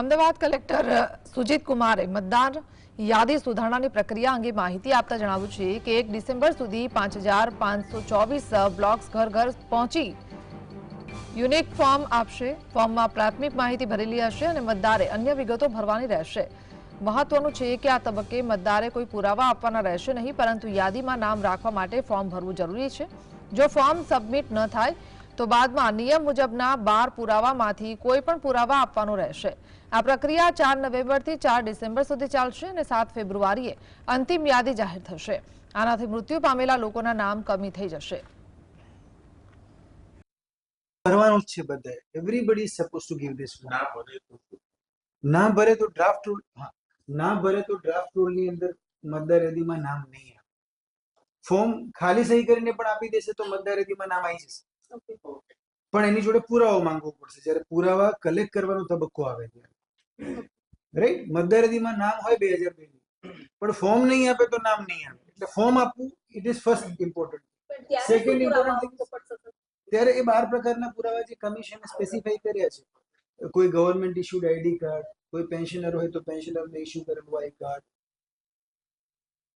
Ahmedabad collector Sujit કુમારે મતદાર યાદી સુધારણાની પ્રક્રિયા અંગે માહિતી આપતા જણાવ્યું છે કે એક ડિસેમ્બર સુધી પાંચ બ્લોક્સ ઘર ઘર પહોંચી યુનિક ફોર્મ આપશે. ફોર્મમાં પ્રાથમિક માહિતી ભરેલી હશે અને મતદારે અન્ય વિગતો ભરવાની રહેશે. મહત્વનું છે કે આ તબક્કે મતદારે કોઈ પુરાવા આપવાના રહેશે નહીં, પરંતુ યાદીમાં નામ રાખવા માટે ફોર્મ ભરવું જરૂરી છે. જો ફોર્મ સબમિટ ન થાય તો બાદમાં નિયમ મુજબના બાર પુરાવામાંથી કોઈ પણ પુરાવા આપવાનો રહેશે. આ પ્રક્રિયા ચાર નવેમ્બરથી ચાર ડિસેમ્બર સુધી ચાલશે અને સાત ફેબ્રુઆરીએ અંતિમ યાદી જાહેર થશે. આનાથી મૃત્યુ પામેલા લોકોના નામ કમી થઈ જશે. ભરવાનું છે બધાએ. Everybody suppose to give this ના ભરે તો ના ભરે તો ડ્રાફ્ટ રૂલ હા. ના ભરે તો ડ્રાફ્ટ રૂલની અંદર મતદાર યાદીમાં નામ નહીં આવે. ફોર્મ ખાલી સહી કરીને પણ આપી દેશે તો મતદાર યાદીમાં નામ આવી જશે. પણ એની જોડે પુરાવો માંગવો પડશે. જ્યારે પુરાવા કલેક્ટ કરવાનો તબક્કો આવે ત્યારે રાઈટ મતદાર યાદીમાં નામ હોય બે હજાર બે પણ ફોર્મ નહીં આપે તો નામ નહીં આપે એટલે ફોર્મ આપવું it is first important second important ત્યારે એ બાર પ્રકારના પુરાવા જે કમિશને સ્પેસિફાઈ કર્યા છે. કોઈ ગવર્મેન્ટ ઇશ્યુડ આઈડી કાર્ડ કોઈ પેન્શનર હોય તો પેન્શનરને ઇશ્યુ કરેલું આઈ કાર્ડ